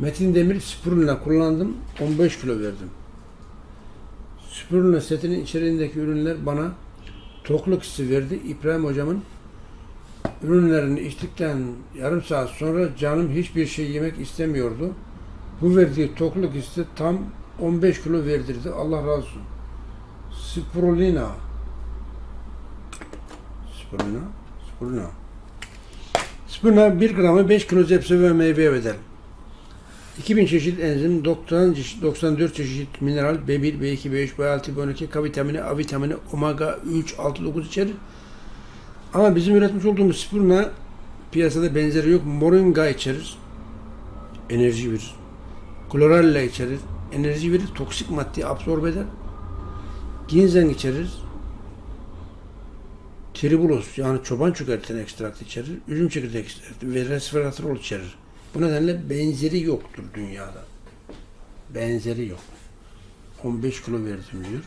Metin Demir Spirulina kullandım. 15 kilo verdim. Spirulina setinin içeriğindeki ürünler bana tokluk hissi verdi. İbrahim hocamın ürünlerini içtikten yarım saat sonra canım hiçbir şey yemek istemiyordu. Bu verdiği tokluk hissi tam 15 kilo verdirdi. Allah razı olsun. Spirulina. Spirulina. Spirulina. Spirulina 1 gramı 5 kilo zepse ve meyve bedel. 2000 çeşit enzim, 90 çeşit, 94 çeşit mineral, B1, B2, B3, B6, B12, K vitamini, A vitamini, omega 3, 6, 9 içerir. Ama bizim üretmiş olduğumuz spirulina piyasada benzeri yok. Moringa içerir. Enerji verir. Chlorella içerir. Enerji verir. Toksik maddeyi absorbe eder. Ginseng içerir. Tribulos yani çoban çökerten ekstraktı içerir. Üzüm çekirdeği ekstraktı ve resveratrol içerir. Bu nedenle benzeri yoktur dünyada. Benzeri yok. 15 kilo verdim diyor.